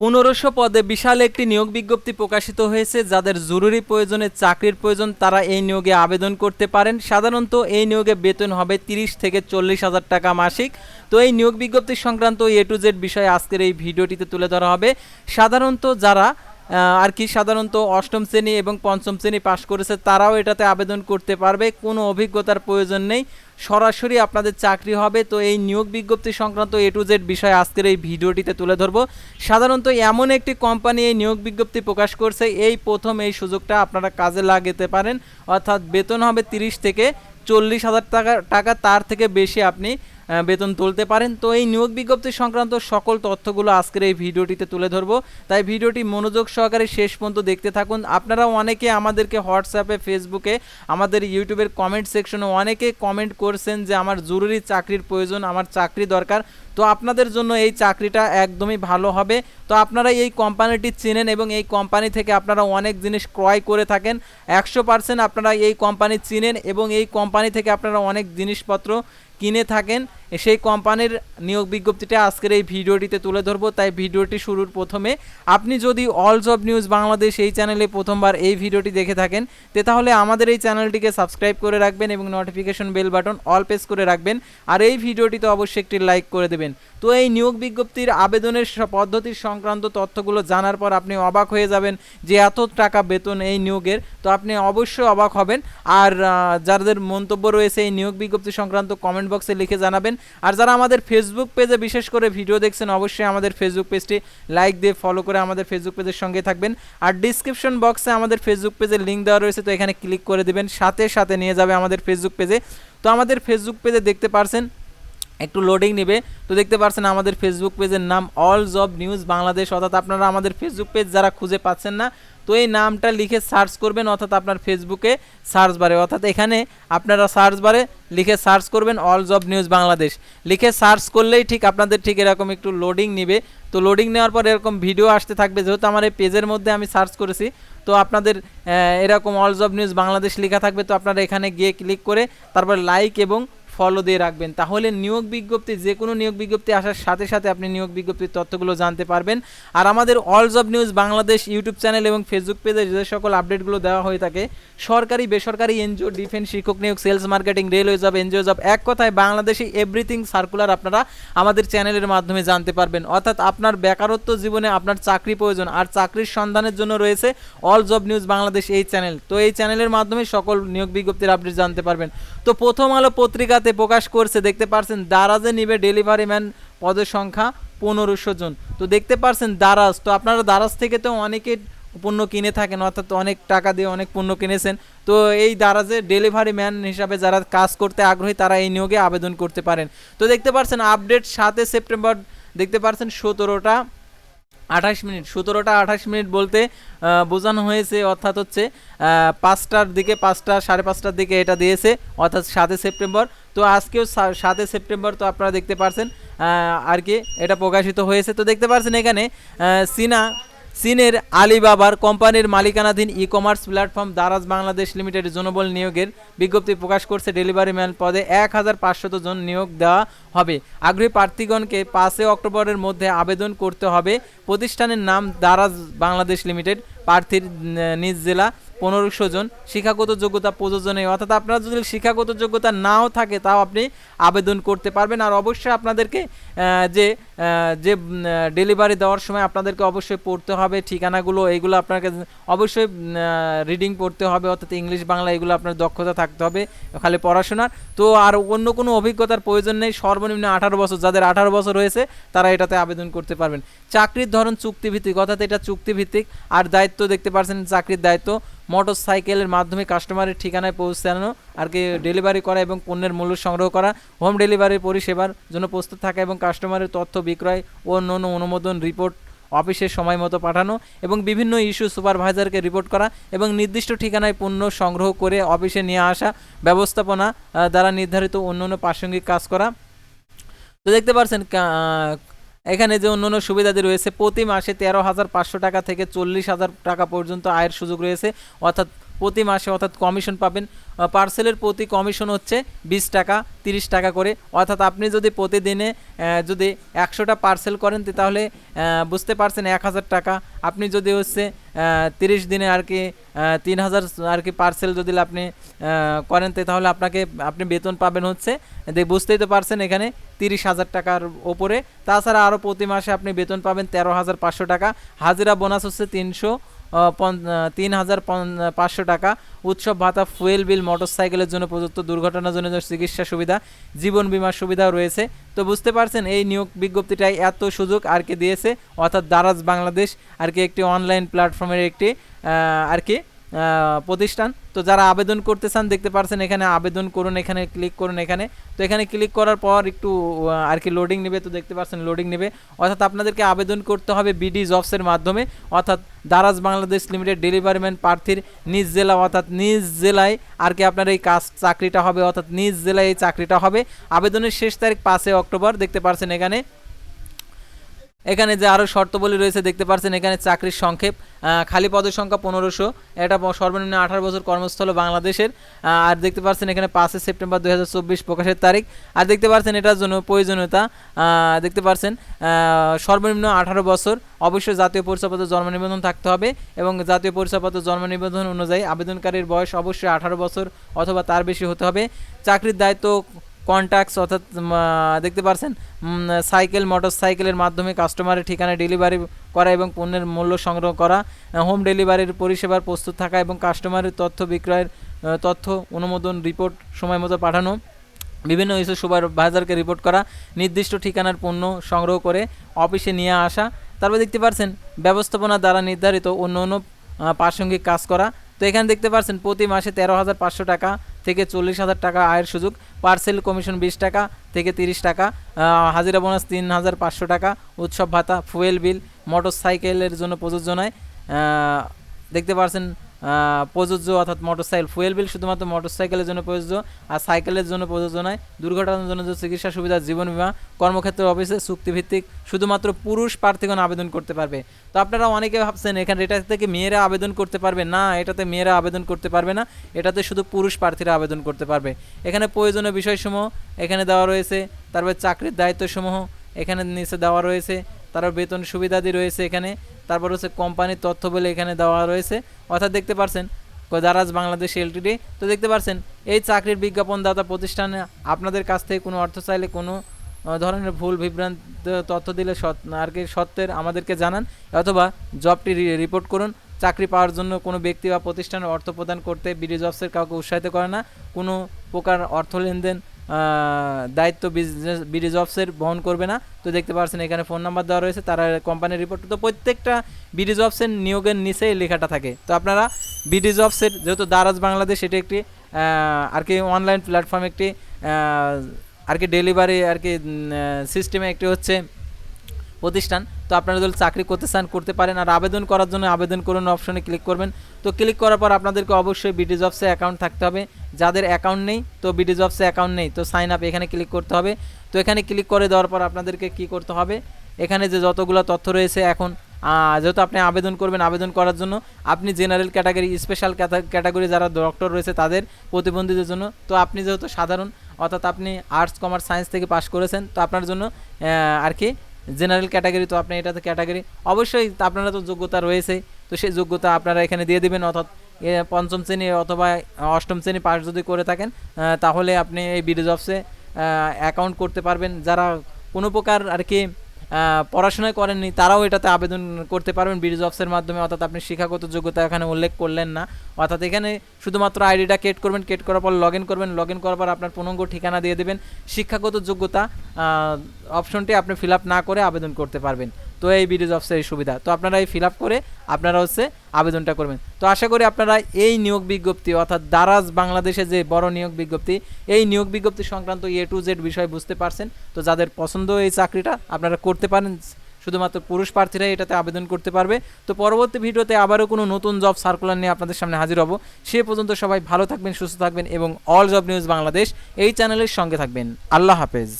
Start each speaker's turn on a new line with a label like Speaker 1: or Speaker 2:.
Speaker 1: পনেরোশো পদে বিশাল একটি নিয়োগ বিজ্ঞপ্তি প্রকাশিত হয়েছে, যাদের জরুরি প্রয়োজনে চাকরির প্রয়োজন তারা এই নিয়োগে আবেদন করতে পারেন। সাধারণত এই নিয়োগে বেতন হবে তিরিশ থেকে চল্লিশ হাজার টাকা মাসিক। তো এই নিয়োগ বিজ্ঞপ্তি সংক্রান্ত এ টু জেড বিষয়ে আজকের এই ভিডিওটিতে তুলে ধরা হবে। সাধারণত যারা আর কি সাধারণত অষ্টম শ্রেণি এবং পঞ্চম শ্রেণি পাশ করেছে, তারাও এটাতে আবেদন করতে পারবে। কোনো অভিজ্ঞতার প্রয়োজন নেই। সরাসরি আপনাদের চাকরি হবে। তো এই নিয়োগ বিজ্ঞপ্তি সংক্রান্ত এ টু জেড বিষয়ে আজকের এই ভিডিওটিতে তুলে ধরবো। সাধারণত এমন একটি কোম্পানি এই নিয়োগ বিজ্ঞপ্তি প্রকাশ করছে। এই প্রথম এই সুযোগটা আপনারা কাজে লাগাতে পারেন। অর্থাৎ বেতন হবে তিরিশ থেকে চল্লিশ হাজার টাকা টাকা, তার থেকে বেশি আপনি বেতন তুলতে পারেন। তো এই নিয়োগ বিজ্ঞপ্তি সংক্রান্ত সকল তথ্যগুলো আজকের এই ভিডিওটিতে তুলে ধরবো। তাই ভিডিওটি মনোযোগ সহকারে শেষ পর্যন্ত দেখতে থাকুন। আপনারা অনেকে আমাদেরকে হোয়াটসঅ্যাপে, ফেসবুকে, আমাদের ইউটিউবের কমেন্ট সেকশনে অনেকে কমেন্ট করছেন যে আমার জরুরি চাকরির প্রয়োজন, আমার চাকরি দরকার। তো আপনাদের জন্য এই চাকরিটা একদমই ভালো হবে। তো আপনারা এই কোম্পানিটি চেনেন এবং এই কোম্পানি থেকে আপনারা অনেক জিনিস ক্রয় করে থাকেন। একশো পার্সেন্ট আপনারা এই কোম্পানি চিনেন এবং এই কোম্পানি থেকে আপনারা অনেক জিনিসপত্র কিনে থাকেন। সেই কোম্পানির নিয়োগ বিজ্ঞপ্তিটা আজকের এই ভিডিওটিতে তুলে ধরবো। তাই ভিডিওটি শুরুর প্রথমে আপনি যদি অল জব নিউজ বাংলাদেশ এই চ্যানেলে প্রথমবার এই ভিডিওটি দেখে থাকেন, তে তাহলে আমাদের এই চ্যানেলটিকে সাবস্ক্রাইব করে রাখবেন এবং notification bell button all press করে রাখবেন। আর এই ভিডিওটিতে অবশ্যই একটি লাইক করে দেবেন। তো এই নিয়োগ বিজ্ঞপ্তির আবেদনের পদ্ধতির সংক্রান্ত তথ্যগুলো জানার পর আপনি অবাক হয়ে যাবেন যে এত টাকা বেতন এই নিয়োগের। তো আপনি অবশ্যই অবাক হবেন। আর যাদের মন্তব্য রয়েছে এই নিয়োগ বিজ্ঞপ্তি সংক্রান্ত কমেন্ট বক্সে লিখে জানাবেন। আর যারা আমাদের ফেসবুক পেজে বিশেষ করে ভিডিও দেখছেন, অবশ্যই আমাদের ফেসবুক পেজটি লাইক দিয়ে ফলো করে আমাদের ফেসবুক পেজের সঙ্গে থাকবেন। আর ডিসক্রিপশন বক্সে আমাদের ফেসবুক পেজের লিঙ্ক দেওয়া রয়েছে, তো এখানে ক্লিক করে দিবেন। সাথে সাথে নিয়ে যাবে আমাদের ফেসবুক পেজে তো আমাদের ফেসবুক পেজে দেখতে পারছেন, একটু লোডিং নেবে। তো দেখতে পাচ্ছেন আমাদের ফেসবুক পেজের নাম অল জব নিউজ বাংলাদেশ অর্থাৎ আপনারা আমাদের ফেসবুক পেজ যারা খুঁজে পাচ্ছেন না তো এই নামটা লিখে সার্চ করবেন, অর্থাৎ আপনার ফেসবুকে সার্চ বারে। অর্থাৎ এখানে আপনারা সার্চ বারে লিখে সার্চ করবেন, অল জব নিউজ বাংলাদেশ। লিখে সার্চ করলেই ঠিক আপনাদের ঠিক এরকম একটু লোডিং নেবে। তো লোডিং নেওয়ার পর এরকম ভিডিও আসতে থাকবে, যেহেতু আমার এই পেজের মধ্যে আমি সার্চ করেছি। তো আপনাদের এরকম অল জব নিউজ বাংলাদেশ লেখা থাকবে, তো আপনারা এখানে গিয়ে ক্লিক করে তারপর লাইক এবং ফলো দিয়ে রাখবেন। তাহলে নিয়োগ বিজ্ঞপ্তি যে কোনো নিয়োগ বিজ্ঞপ্তি আসার সাথে সাথে আপনি নিয়োগ বিজ্ঞপ্তির তথ্যগুলো জানতে পারবেন। আর আমাদের all job news Bangladesh YouTube channel এবং ফেসবুক পেজে যে সকল আপডেটগুলো দেওয়া হয়ে থাকে, সরকারি, বেসরকারি এনজিও ডিফেন্স শিক্ষক নিয়োগ sales marketing railway job NGO job এক কথায় বাংলাদেশে এভরিথিং সার্কুলার আপনারা আমাদের চ্যানেলের মাধ্যমে জানতে পারবেন। অর্থাৎ আপনার বেকারত্ব জীবনে আপনার চাকরি প্রয়োজন, আর চাকরির সন্ধানের জন্য রয়েছে অল জব নিউজ বাংলাদেশ এই চ্যানেল তো এই চ্যানেলের মাধ্যমে সকল নিয়োগ বিজ্ঞপ্তির আপডেট জানতে পারবেন। তো প্রথম আলো পত্রিকাতে প্রকাশ করছে, দেখতে পারছেন দারাজে নিবে ডেলিভারি ম্যান পদের সংখ্যা পনেরোশো জন। তো দেখতে পারছেন দারাজ, তো আপনারা দারাজ থেকে তো অনেকে পণ্য কিনে থাকেন, অর্থাৎ অনেক টাকা দিয়ে অনেক পণ্য কিনেছেন। তো এই দারাজে ডেলিভারি ম্যান হিসাবে যারা কাজ করতে আগ্রহী, তারা এই নিয়োগে আবেদন করতে পারেন। তো দেখতে পারছেন আপডেট সাতে সেপ্টেম্বর, দেখতে পারছেন সতেরোটা আঠাশ মিনিট, সতেরোটা আঠাশ মিনিট বলতে বোঝানো হয়েছে, অর্থাৎ হচ্ছে পাঁচটার দিকে পাঁচটা, সাড়ে পাঁচটার দিকে এটা দিয়েছে, অর্থাৎ সাতে সেপ্টেম্বর। তো আজকেও সা- সাতে সেপ্টেম্বর তো আপনারা দেখতে পারছেন আর কি, এটা প্রকাশিত হয়েছে। তো দেখতে পারছেন এখানে সিনা চীনের আলিবাবার কোম্পানির মালিকানাধীন e commerce platform Daraz Bangladesh limited জনবল নিয়োগের বিজ্ঞপ্তি প্রকাশ করছে ডেলিভারি ম্যান পদে এক হাজার পাঁচশত জন নিয়োগ দেওয়া হবে। আগ্রহী প্রার্থীগণকে পাঁচই অক্টোবরের মধ্যে আবেদন করতে হবে। প্রতিষ্ঠানের নাম দারাজ বাংলাদেশ লিমিটেড। প্রার্থীর নিজ জেলা পনেরোশো জন শিক্ষাগত যোগ্যতা প্রযোজনে অর্থাৎ আপনার যদি শিক্ষাগত যোগ্যতা নাও থাকে, তাও আপনি আবেদন করতে পারবেন। আর অবশ্যই আপনাদেরকে যে যে ডেলিভারি দেওয়ার সময় আপনাদেরকে অবশ্যই পড়তে হবে। ঠিকানাগুলো এইগুলো আপনাকে অবশ্যই রিডিং পড়তে হবে। অর্থাৎ ইংলিশ, বাংলা, এগুলো আপনার দক্ষতা থাকতে হবে খালি পড়াশোনার। তো আর অন্য কোনো অভিজ্ঞতার প্রয়োজন নেই। সর্বনিম্ন আঠারো বছর, যাদের আঠারো বছর হয়েছে, তারা এটাতে আবেদন করতে পারবেন। চাকরির ধরন চুক্তিভিত্তিক, অর্থাৎ এটা চুক্তিভিত্তিক। আর দায়িত্ব দেখতে পাচ্ছেন, চাকরির দায়িত্ব মোটর সাইকেলের মাধ্যমে কাস্টমারের ঠিকানায় পৌঁছানো, আর কি ডেলিভারি করা এবং পণ্যের মূল্য সংগ্রহ করা, হোম ডেলিভারি পরিষেবার জন্য প্রস্তুত থাকা এবং কাস্টমারের তথ্য বিক্রয় ও অন্য অন্য অনুমোদন রিপোর্ট অফিসে সময় মতো পাঠানো এবং বিভিন্ন ইস্যু সুপারভাইজারকে রিপোর্ট করা এবং নির্দিষ্ট ঠিকানায় পণ্য সংগ্রহ করে অফিসে নিয়ে আসা, ব্যবস্থাপনা দ্বারা নির্ধারিত অন্য অন্য প্রাসঙ্গিক কাজ করা। তো দেখতে পাচ্ছেন এখানে যে অন্যান্য সুবিধাদি রয়েছে, প্রতি মাসে তেরো হাজার পাঁচশো টাকা থেকে চল্লিশ হাজার টাকা পর্যন্ত আয়ের সুযোগ রয়েছে। অর্থাৎ প্রতি মাসে অর্থাৎ কমিশন পাবেন। পার্সেলের প্রতি কমিশন হচ্ছে বিশ টাকা, তিরিশ টাকা করে। অর্থাৎ আপনি যদি প্রতিদিনে যদি একশোটা পার্সেল করেন তাহলে বুঝতে পারছেন এক হাজার টাকা। আপনি যদি হচ্ছে তিরিশ দিনে আর কি তিন হাজার আর কি পার্সেল যদি আপনি করেন তাহলে আপনাকে, আপনি বেতন পাবেন হচ্ছে বুঝতেই তো পারছেন এখানে তিরিশ হাজার টাকার ওপরে। তাছাড়া আরও প্রতি মাসে আপনি বেতন পাবেন তেরো হাজার পাঁচশো টাকা। হাজিরা বোনাস হচ্ছে তিনশো তিন হাজার পাঁচশো টাকা। উৎসব ভাতা, ফুয়েল বিল, মোটরসাইকেলের জন্য প্রযুক্ত দুর্ঘটনাজনিত চিকিৎসা সুবিধা, জীবন বিমার সুবিধাও রয়েছে। তো বুঝতে পারছেন, এই নিয়োগ বিজ্ঞপ্তিটাই এত সুযোগ আর কি দিয়েছে, অর্থাৎ দারাজ বাংলাদেশ আর কি একটি অনলাইন প্ল্যাটফর্মের একটি আর কি প্রতিষ্ঠান। তো যারা আবেদন করতে চান, দেখতে পারছেন এখানে আবেদন করুন, এখানে ক্লিক করুন এখানে। তো এখানে ক্লিক করার পর একটু আর কি লোডিং নেবে, তো দেখতে পারছেন লোডিং নেবে। অর্থাৎ আপনাদেরকে আবেদন করতে হবে বিডি জবসের মাধ্যমে। অর্থাৎ Daraz Bangladesh limited delivery man প্রার্থীর নিজ জেলা, অর্থাৎ নিজ জেলায় আর কি আপনার এই কাজ, চাকরিটা হবে। অর্থাৎ নিজ জেলায় এই চাকরিটা হবে। আবেদনের শেষ তারিখ পাঁচই অক্টোবর, দেখতে পারছেন এখানে। এখানে যে আরও শর্তাবলী রয়েছে, দেখতে পাচ্ছেন এখানে চাকরির সংক্ষেপ। খালি পদের সংখ্যা পনেরোশো। এটা সর্বনিম্ন আঠারো বছর কর্মস্থল বাংলাদেশের। আর দেখতে পাচ্ছেন এখানে পাঁচই সেপ্টেম্বর দু হাজার চব্বিশ প্রকাশের তারিখ। আর দেখতে পাচ্ছেন এটার জন্য প্রয়োজনীয়তা দেখতে পাচ্ছেন সর্বনিম্ন আঠারো বছর। অবশ্যই জাতীয় পরিচয়পত্র জন্ম নিবন্ধন থাকতে হবে এবং জাতীয় পরিচয়পত্র জন্ম নিবন্ধন অনুযায়ী আবেদনকারীর বয়স অবশ্যই আঠারো বছর অথবা তার বেশি হতে হবে। চাকরির দায়িত্ব কন্ট্যাক্টস অর্থাৎ দেখতে পারছেন? সাইকেল মোটর সাইকেলের মাধ্যমে কাস্টমারের ঠিকানায় ডেলিভারি করা এবং পণ্যের মূল্য সংগ্রহ করা হোম ডেলিভারির পরিষেবার প্রস্তুত থাকা এবং কাস্টমারের তথ্য বিক্রয়ের তথ্য অনুমোদন রিপোর্ট সময় মতো পাঠানো, বিভিন্ন ইস্যু সুপারভাইজারকে রিপোর্ট করা, নির্দিষ্ট ঠিকানার পণ্য সংগ্রহ করে অফিসে নিয়ে আসা, তারপর দেখতে পারছেন, ব্যবস্থাপনা দ্বারা নির্ধারিত অন্য অন্য প্রাসঙ্গিক কাজ করা। তো এখানে দেখতে পারছেন, প্রতি মাসে তেরো হাজার পাঁচশো টাকা থেকে চল্লিশ হাজার টাকা আয়ের সুযোগ পার্সেল কমিশন বিশ টাকা থেকে তিরিশ টাকা হাজিরা বোনাস তিন হাজার পাঁচশো টাকা, উৎসব ভাতা ফুয়েল বিল মোটর সাইকেলের জন্য প্রযোজনায় নয়। দেখতে পাচ্ছেন প্রযোজ্য অর্থাৎ মোটরসাইকেল ফুয়েল বিল শুধুমাত্র মোটরসাইকেলের জন্য প্রযোজ্য, আর সাইকেলের জন্য প্রযোজ্য নয়, দুর্ঘটনার জন্য চিকিৎসা সুবিধা, জীবন বিমা, কর্মক্ষেত্র অফিসে চুক্তিভিত্তিক, শুধুমাত্র পুরুষ প্রার্থীগণ আবেদন করতে পারবে। তো আপনারা অনেকে ভাবছেন, এখানে এটা থেকে মেয়েরা আবেদন করতে পারবে? না, এটাতে মেয়েরা আবেদন করতে পারবে না, এটাতে শুধু পুরুষ প্রার্থীরা আবেদন করতে পারবে। এখানে প্রয়োজনীয় বিষয়সমূহ এখানে দেওয়া রয়েছে, তারপর চাকরির দায়িত্বসমূহ এখানে নিচে দেওয়া রয়েছে তারপর বেতন সুবিধাদি রয়েছে এখানে। তারপর হচ্ছে কোম্পানির তথ্য বলে এখানে দেওয়া রয়েছে। অর্থাৎ দেখতে পারছেন দারাজ বাংলাদেশ এলটিডি। তো দেখতে পারছেন, এই চাকরির বিজ্ঞাপনদাতা প্রতিষ্ঠানে আপনাদের কাছ থেকে কোনো অর্থ চাইলে কোনো ধরনের ভুল, বিভ্রান্ত তথ্য দিলে আর কি সত্যের আমাদেরকে জানান, অথবা জবটি রিপোর্ট করুন। চাকরি পাওয়ার জন্য কোনো ব্যক্তি বা প্রতিষ্ঠানের অর্থ প্রদান করতে বিডি জবসের কাউকে উৎসাহিত করে না। কোনো প্রকার অর্থ লেনদেন দায়িত্ব বিজনেস ব্রিজ অফসের বহন করবে না। তো দেখতে পাচ্ছেন এখানে ফোন নাম্বার দেওয়া রয়েছে, তারা কোম্পানির রিপোর্ট তো প্রত্যেকটা ব্রিজ জবসের নিয়োগের নিচে লেখাটা থাকে। তো আপনারা ব্রিজ অফসের যেহেতু দারাজ বাংলাদেশ, এটি একটি আর কি অনলাইন প্ল্যাটফর্ম একটি আর কি ডেলিভারি আর কি সিস্টেমে একটি হচ্ছে প্রতিষ্ঠান। তো আপনারা যদি চাকরি করতে চান, করতে পারেন। আর আবেদন করার জন্য আবেদন করুন অপশনে ক্লিক করবেন। তো ক্লিক করার পর আপনাদেরকে অবশ্যই বিডি জবসে অ্যাকাউন্ট থাকতে হবে। যাদের অ্যাকাউন্ট নেই, তো বিডি জবসে অ্যাকাউন্ট নেই। তো সাইন আপ এখানে ক্লিক করতে হবে। তো এখানে ক্লিক করে দেওয়ার পর আপনাদেরকে কি করতে হবে? এখানে যে যতগুলো তথ্য রয়েছে এখন যেহেতু আপনি আবেদন করবেন আবেদন করার জন্য, আপনি জেনারেল ক্যাটাগরি স্পেশাল ক্যাটাগরি যারা ডক্টর রয়েছে তাদের প্রতিবন্ধীদের জন্য। তো আপনি যেহেতু সাধারণ, অর্থাৎ আপনি আর্টস কমার্স সায়েন্স থেকে পাশ করেছেন, তো আপনার জন্য আর কি জেনারেল ক্যাটাগরি, তো আপনি এটাতে ক্যাটাগরি। অবশ্যই আপনারা তো যোগ্যতা রয়েছে, তো সেই যোগ্যতা আপনারা এখানে দিয়ে দেবেন, অর্থাৎ পঞ্চম শ্রেণি অথবা অষ্টম শ্রেণি পাস যদি করে থাকেন তাহলে আপনি এই বিডি অফসে অ্যাকাউন্ট করতে পারবেন। যারা কোনো প্রকার আর কি আহ, পড়াশোনায় করেননি তারাও এটাতে আবেদন করতে পারবেন। বিডি জবসের মাধ্যমে অর্থাৎ আপনি শিক্ষাগত যোগ্যতা এখানে উল্লেখ করলেন না। অর্থাৎ এখানে শুধুমাত্র আইডিটা কেট করবেন কেট করার পর লগ ইন করবেন। লগ ইন করার পর আপনার পূর্ণাঙ্গ ঠিকানা দিয়ে দেবেন। শিক্ষাগত যোগ্যতা অপশনটি আপনি ফিল আপ না করে আবেদন করতে পারবেন। তো এই বিডি জবসের এই সুবিধা। তো আপনারা এই ফিল করে আপনারা হচ্ছে আবেদনটা করবেন। তো আশা করি আপনারা এই নিয়োগ বিজ্ঞপ্তি অর্থাৎ দারাজ বাংলাদেশে যে বড় নিয়োগ বিজ্ঞপ্তি, এই নিয়োগ বিজ্ঞপ্তি সংক্রান্ত এ টু জেড বিষয় বুঝতে পারছেন। তো যাদের পছন্দ এই চাকরিটা, আপনারা করতে পারেন। শুধুমাত্র পুরুষ প্রার্থীরাই এটাতে আবেদন করতে পারবে। তো পরবর্তী ভিডিওতে আবারও কোনো নতুন জব সার্কুলার নিয়ে আপনাদের সামনে হাজির হব। সে পর্যন্ত সবাই ভালো থাকবেন, সুস্থ থাকবেন এবং অল জব নিউজ বাংলাদেশ এই চ্যানেলের সঙ্গে থাকবেন। আল্লাহ হাফেজ।